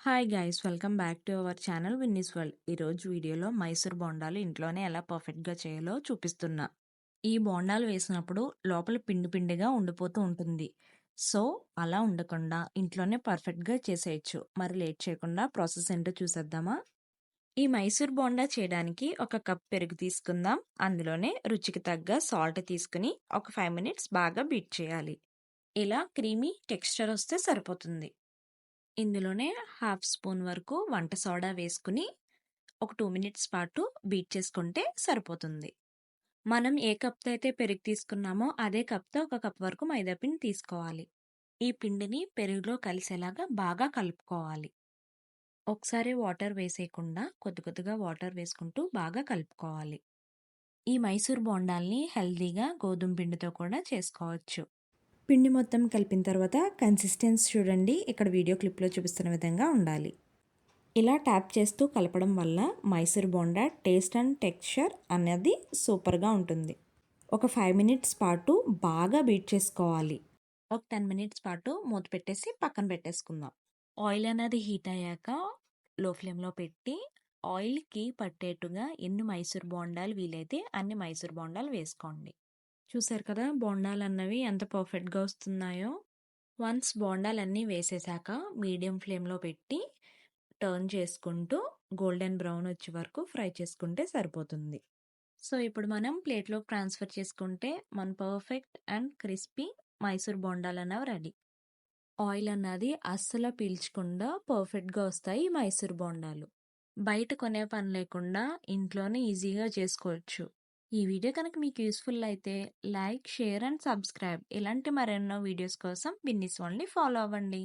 Hi guys welcome back to our channel Vinnie's world ఈరోజు వీడియోలో మైసూర్ బోండాలు ఇంట్లోనే ఎలా పర్ఫెక్ట్గా చేయాలో చూపిస్తున్నా. ఈ బోండాలు వేసినప్పుడు లోపల పిండి పిండిగా ఉండిపోతూ ఉంటుంది. సో అలా ఉండకుండా ఇంట్లోనే పర్ఫెక్ట్గా చేసేయచ్చు. మరి లేట్ చేయకుండా ప్రాసెస్ ఏంటో చూసేద్దామా? ఈ మైసూర్ బోండా చేయడానికి ఒక కప్ పెరుగు తీసుకుందాం. అందులోనే రుచికి తగ్గ సాల్ట్ తీసుకుని ఒక ఫైవ్ మినిట్స్ బాగా బీట్ చేయాలి. ఇలా క్రీమీ టెక్స్చర్ వస్తే సరిపోతుంది. ఇందులోనే హాఫ్ స్పూన్ వరకు వంట సోడా వేసుకుని ఒక టూ మినిట్స్ పాటు బీట్ చేసుకుంటే సరిపోతుంది. మనం ఏ కప్తో అయితే పెరుగు తీసుకున్నామో అదే కప్తో ఒక కప్ వరకు మైదా పిండి తీసుకోవాలి. ఈ పిండిని పెరుగులో కలిసేలాగా బాగా కలుపుకోవాలి. ఒకసారి వాటర్ వేసేయకుండా కొద్ది కొద్దిగా వాటర్ వేసుకుంటూ బాగా కలుపుకోవాలి. ఈ మైసూర్ బోండాల్ని హెల్దీగా గోధుమ పిండితో కూడా చేసుకోవచ్చు. పిండి మొత్తం కలిపిన తర్వాత కన్సిస్టెన్స్ చూడండి. ఇక్కడ వీడియో క్లిప్లో చూపిస్తున్న విధంగా ఉండాలి. ఇలా ట్యాప్ చేస్తూ కలపడం వల్ల Mysore bonda taste and texture అనేది సూపర్గా ఉంటుంది. ఒక ఫైవ్ మినిట్స్ పాటు బాగా బీట్ చేసుకోవాలి. ఒక టెన్ మినిట్స్ పాటు మూత పెట్టేసి పక్కన పెట్టేసుకుందాం. ఆయిల్ అనేది హీట్ అయ్యాక లో ఫ్లేమ్లో పెట్టి ఆయిల్కి పట్టేట్టుగా ఎన్ని మైసూర్ బోండాలు వీలైతే అన్ని మైసూర్ బోండాలు వేసుకోండి. చూసారు కదా! బోండాలు అన్నవి ఎంత పర్ఫెక్ట్గా వస్తున్నాయో. వన్స్ బోండాలన్నీ వేసేసాక మీడియం ఫ్లేమ్లో పెట్టి టర్న్ చేసుకుంటూ గోల్డెన్ బ్రౌన్ వచ్చే వరకు ఫ్రై చేసుకుంటే సరిపోతుంది. సో ఇప్పుడు మనం ప్లేట్లోకి ట్రాన్స్ఫర్ చేసుకుంటే మన పర్ఫెక్ట్ అండ్ క్రిస్పీ మైసూర్ బోండాలు అన్నవి రెడీ. ఆయిల్ అన్నది అస్సలు పీల్చకుండా పర్ఫెక్ట్గా వస్తాయి మైసూర్ బోండాలు. బయట కొనే పని లేకుండా ఇంట్లోనే ఈజీగా చేసుకోవచ్చు. ఈ వీడియో కనుక మీకు యూస్ఫుల్ అయితే లైక్ షేర్ అండ్ సబ్స్క్రైబ్ ఇలాంటి మరెన్నో వీడియోస్ కోసం బిన్నీస్ ఓన్లీ ఫాలో అవ్వండి.